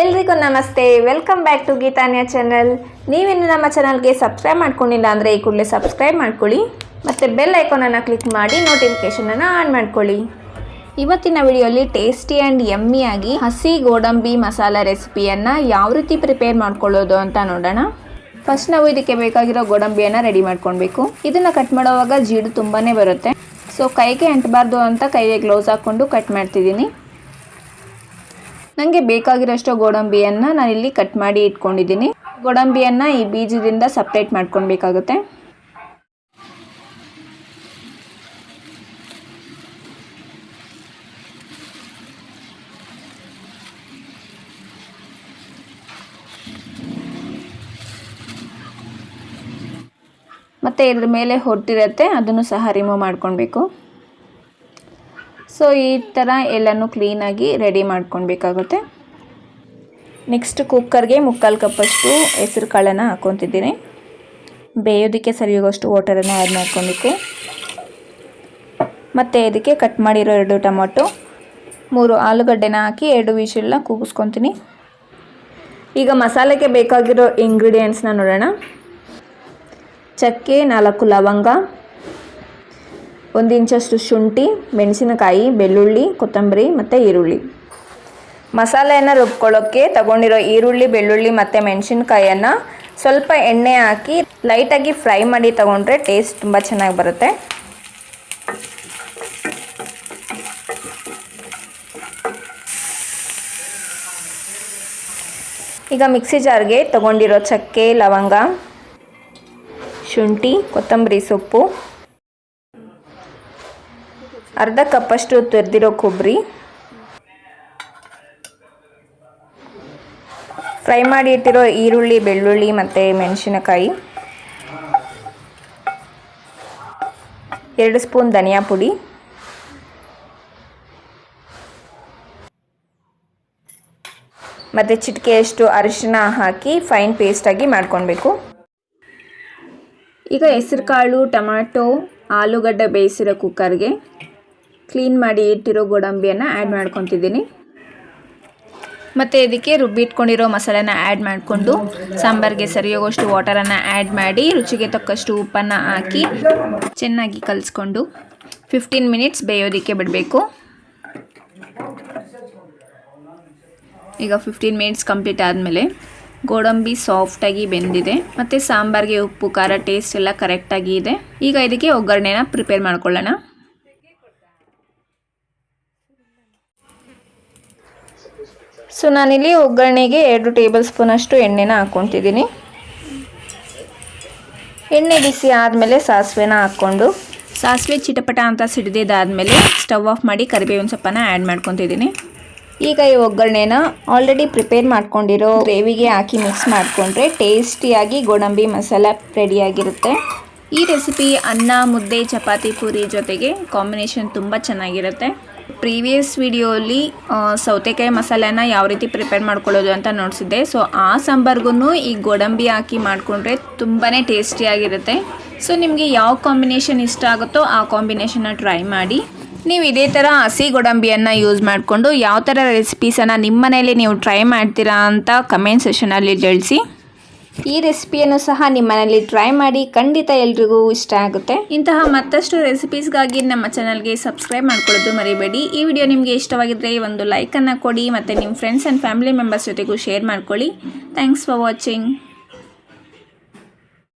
ಎಲ್ರಿಗೂ ನಮಸ್ತೆ. Welcome back to Geethanya channel ನೀವಿನ್ನು ನಮ್ಮ ಚಾನಲ್ಗೆ ಸಬ್ಸ್ಕ್ರೈಬ್ ಮಾಡ್ಕೊಂಡಿಲ್ಲ ಅಂದರೆ ಈ ಕೂಡಲೇ ಸಬ್ಸ್ಕ್ರೈಬ್ ಮಾಡ್ಕೊಳ್ಳಿ. ಮತ್ತು ಬೆಲ್ ಐಕಾನನ್ನು ಕ್ಲಿಕ್ ಮಾಡಿ ನೋಟಿಫಿಕೇಷನನ್ನು ಆನ್ ಮಾಡ್ಕೊಳ್ಳಿ. ಇವತ್ತಿನ ವಿಡಿಯೋಲಿ ಟೇಸ್ಟಿ ಆ್ಯಂಡ್ ಯಮ್ಮಿಯಾಗಿ ಹಸಿ ಗೋಡಂಬಿ ಮಸಾಲ ರೆಸಿಪಿಯನ್ನು ಯಾವ ರೀತಿ ಪ್ರಿಪೇರ್ ಮಾಡ್ಕೊಳ್ಳೋದು ಅಂತ ನೋಡೋಣ. ಫಸ್ಟ್ ನಾವು ಇದಕ್ಕೆ ಬೇಕಾಗಿರೋ ಗೋಡಂಬಿಯನ್ನು ರೆಡಿ ಮಾಡ್ಕೊಳ್ಬೇಕು. ಇದನ್ನು ಕಟ್ ಮಾಡೋವಾಗ ಜೀಡು ತುಂಬಾ ಬರುತ್ತೆ. ಸೊ ಕೈಗೆ ಅಂಟಬಾರ್ದು ಅಂತ ಕೈಗೆ ಗ್ಲೌಸ್ ಹಾಕ್ಕೊಂಡು ಕಟ್ ಮಾಡ್ತಿದ್ದೀನಿ. ನನಗೆ ಬೇಕಾಗಿರೋಷ್ಟು ಗೋಡಂಬಿಯನ್ನು ಇಲ್ಲಿ ಕಟ್ ಮಾಡಿ ಇಟ್ಕೊಂಡಿದ್ದೀನಿ. ಗೋಡಂಬಿಯನ್ನು ಈ ಬೀಜದಿಂದ ಸಪ್ರೇಟ್ ಮಾಡ್ಕೊಳ್ಬೇಕಾಗುತ್ತೆ. ಮತ್ತು ಇದ್ರ ಮೇಲೆ ಹೊಟ್ಟಿರುತ್ತೆ, ಅದನ್ನು ಸಹ ರಿಮೂವ್ ಮಾಡ್ಕೊಳ್ಬೇಕು. ಸೊ ಈ ಥರ ಎಲ್ಲನೂ ಕ್ಲೀನಾಗಿ ರೆಡಿ ಮಾಡ್ಕೊಳ್ಬೇಕಾಗುತ್ತೆ ನೆಕ್ಸ್ಟ್ ಕುಕ್ಕರ್ಗೆ ಮುಕ್ಕಾಲು ಕಪ್ಪಷ್ಟು ಹೆಸರು ಕಾಳನ್ನು ಹಾಕ್ಕೊತಿದ್ದೀನಿ ಬೇಯೋದಕ್ಕೆ ಸರಿಯೋಗಷ್ಟು ವಾಟರನ್ನು ಆ್ಯಡ್ ಮಾಡ್ಕೊಬೇಕು. ಮತ್ತು ಇದಕ್ಕೆ ಕಟ್ ಮಾಡಿರೋ ಎರಡು ಟೊಮೊಟೊ, ಮೂರು ಆಲೂಗಡ್ಡೆನ ಹಾಕಿ ಎರಡು ವಿಷಲ್ನ ಕೂಗಿಸ್ಕೊತೀನಿ. ಈಗ ಮಸಾಲೆಗೆ ಬೇಕಾಗಿರೋ ಇಂಗ್ರೀಡಿಯೆಂಟ್ಸ್ನ ನೋಡೋಣ. ಚಕ್ಕೆ, ನಾಲ್ಕು ಲವಂಗ ಒಂದು ಇಂಚಷ್ಟು ಶುಂಠಿ, ಮೆಣಸಿನಕಾಯಿ, ಬೆಳ್ಳುಳ್ಳಿ, ಕೊತ್ತಂಬರಿ ಮತ್ತು ಈರುಳ್ಳಿ. ಮಸಾಲೆಯನ್ನು ರುಬ್ಕೊಳ್ಳೋಕ್ಕೆ ತಗೊಂಡಿರೋ ಈರುಳ್ಳಿ, ಬೆಳ್ಳುಳ್ಳಿ ಮತ್ತು ಮೆಣಸಿನಕಾಯಿಯನ್ನು ಸ್ವಲ್ಪ ಎಣ್ಣೆ ಹಾಕಿ ಲೈಟಾಗಿ ಫ್ರೈ ಮಾಡಿ ತಗೊಂಡ್ರೆ ಟೇಸ್ಟ್ ತುಂಬ ಚೆನ್ನಾಗಿ ಬರುತ್ತೆ. ಈಗ ಮಿಕ್ಸಿ ಜಾರ್ಗೆ ತಗೊಂಡಿರೋ ಚಕ್ಕೆ, ಲವಂಗ, ಶುಂಠಿ, ಕೊತ್ತಂಬರಿ ಸೊಪ್ಪು. ಅರ್ಧ ಕಪ್ಪಷ್ಟು ತೆರೆದಿರೋ ಕೊಬ್ಬರಿ ಫ್ರೈ ಮಾಡಿ ಇಟ್ಟಿರೋ ಈರುಳ್ಳಿ, ಬೆಳ್ಳುಳ್ಳಿ ಮತ್ತು ಮೆಣಸಿನಕಾಯಿ. ಎರಡು ಸ್ಪೂನ್ ಧನಿಯಾ ಪುಡಿ. ಮತ್ತು ಚಿಟಿಕೆಯಷ್ಟು ಅರಿಶಿನ ಹಾಕಿ ಫೈನ್ ಪೇಸ್ಟಾಗಿ ಮಾಡ್ಕೊಳ್ಬೇಕು. ಈಗ ಹೆಸರು ಕಾಳು ಟೊಮ್ಯಾಟೊ ಆಲೂಗಡ್ಡೆ ಬೇಯಿಸಿರೋ ಕುಕ್ಕರ್ಗೆ ಕ್ಲೀನ್ ಮಾಡಿ ಇಟ್ಟಿರೋ ಗೋಡಂಬಿಯನ್ನು ಆ್ಯಡ್ ಮಾಡ್ಕೊತಿದ್ದೀನಿ. ಮತ್ತು ಇದಕ್ಕೆ ರುಬ್ಬಿಟ್ಕೊಂಡಿರೋ ಮಸಾಲೆನ ಆ್ಯಡ್ ಮಾಡಿಕೊಂಡು ಸಾಂಬಾರಿಗೆ ಸರಿಯೋಗಷ್ಟು ವಾಟರನ್ನು ಆ್ಯಡ್ ಮಾಡಿ ರುಚಿಗೆ ತಕ್ಕಷ್ಟು ಉಪ್ಪನ್ನು ಹಾಕಿ ಚೆನ್ನಾಗಿ ಕಲಿಸ್ಕೊಂಡು ಫಿಫ್ಟೀನ್ ಮಿನಿಟ್ಸ್ ಬೇಯೋದಕ್ಕೆ ಬಿಡಬೇಕು. ಈಗ ಫಿಫ್ಟೀನ್ ಮಿನಿಟ್ಸ್ ಕಂಪ್ಲೀಟ್ ಆದಮೇಲೆ ಗೋಡಂಬಿ ಸಾಫ್ಟಾಗಿ ಬೆಂದಿದೆ. ಮತ್ತು ಸಾಂಬಾರಿಗೆ ಉಪ್ಪು ಖಾರ ಟೇಸ್ಟ್ ಎಲ್ಲ ಕರೆಕ್ಟಾಗಿ ಇದೆ. ಈಗ ಇದಕ್ಕೆ ಒಗ್ಗರಣೆನ ಪ್ರಿಪೇರ್ ಮಾಡ್ಕೊಳ್ಳೋಣ. ಸೊ ನಾನಿಲ್ಲಿ ಒಗ್ಗರಣೆಗೆ ಎರಡು ಟೇಬಲ್ ಸ್ಪೂನಷ್ಟು ಎಣ್ಣೆನ ಹಾಕ್ಕೊತಿದ್ದೀನಿ ಎಣ್ಣೆ ಬಿಸಿ ಆದಮೇಲೆ ಸಾಸಿವೆನ ಹಾಕ್ಕೊಂಡು. ಸಾಸಿವೆ ಚಿಟಪಟ ಅಂತ ಸಿಡಿದಿದ್ದಾದಮೇಲೆ ಸ್ಟವ್ ಆಫ್ ಮಾಡಿ ಕರಿಬೇವಿನ ಸೊಪ್ಪನ್ನು ಆ್ಯಡ್ ಮಾಡ್ಕೊತಿದ್ದೀನಿ. ಈಗ ಈ ಒಗ್ಗರಣೆನ ಆಲ್ರೆಡಿ ಪ್ರಿಪೇರ್ ಮಾಡ್ಕೊಂಡಿರೋ ಗ್ರೇವಿಗೆ ಹಾಕಿ ಮಿಕ್ಸ್ ಮಾಡಿಕೊಂಡ್ರೆ ಟೇಸ್ಟಿಯಾಗಿ ಗೋಡಂಬಿ ಮಸಾಲ ರೆಡಿಯಾಗಿರುತ್ತೆ ಈ ರೆಸಿಪಿ ಅನ್ನ ಮುದ್ದೆ ಚಪಾತಿ ಪೂರಿ ಜೊತೆಗೆ ಕಾಂಬಿನೇಷನ್ ತುಂಬ ಚೆನ್ನಾಗಿರುತ್ತೆ. ಪ್ರೀವಿಯಸ್ ವಿಡಿಯೋಲಿ ಸೌತೆಕಾಯಿ ಮಸಾಲೆನ ಯಾವ ರೀತಿ ಪ್ರಿಪೇರ್ ಮಾಡ್ಕೊಳ್ಳೋದು ಅಂತ ನೋಡಿಸಿದ್ದೆ. ಸೊ ಆ ಸಾಂಬಾರ್ಗೂ ಈ ಗೋಡಂಬಿ ಹಾಕಿ ಮಾಡಿಕೊಂಡ್ರೆ ತುಂಬಾ ಟೇಸ್ಟಿಯಾಗಿರುತ್ತೆ ಸೊ ನಿಮಗೆ ಯಾವ ಕಾಂಬಿನೇಷನ್ ಇಷ್ಟ ಆಗುತ್ತೋ ಆ ಕಾಂಬಿನೇಷನ್ನ ಟ್ರೈ ಮಾಡಿ. ನೀವು ಇದೇ ಥರ ಹಸಿ ಗೋಡಂಬಿಯನ್ನು ಯೂಸ್ ಮಾಡಿಕೊಂಡು ಯಾವ ಥರ ರೆಸಿಪೀಸನ್ನು ನಿಮ್ಮ ಮನೇಲಿ ನೀವು ಟ್ರೈ ಮಾಡ್ತೀರಾ ಅಂತ ಕಮೆಂಟ್ ಸೆಷನಲ್ಲಿ ತಿಳಿಸಿ. ಈ ರೆಸಿಪಿಯನ್ನು ಸಹ ನಿಮ್ಮ ಮನೇಲಿ ಟ್ರೈ ಮಾಡಿ ಖಂಡಿತ ಎಲ್ರಿಗೂ ಇಷ್ಟ ಆಗುತ್ತೆ. ಇಂತಹ ಮತ್ತಷ್ಟು ರೆಸಿಪೀಸ್ಗಾಗಿ ನಮ್ಮ ಚಾನಲ್ಗೆ ಸಬ್ಸ್ಕ್ರೈಬ್ ಮಾಡ್ಕೊಳ್ಳೋದು ಮರಿಬೇಡಿ. ಈ ವಿಡಿಯೋ ನಿಮಗೆ ಇಷ್ಟವಾಗಿದ್ದರೆ ಒಂದು ಲೈಕನ್ನು ಕೊಡಿ ಮತ್ತು ನಿಮ್ಮ ಫ್ರೆಂಡ್ಸ್ ಆ್ಯಂಡ್ ಫ್ಯಾಮಿಲಿ ಮೆಂಬರ್ಸ್ ಜೊತೆಗೂ ಶೇರ್ ಮಾಡ್ಕೊಳ್ಳಿ. Thanks for watching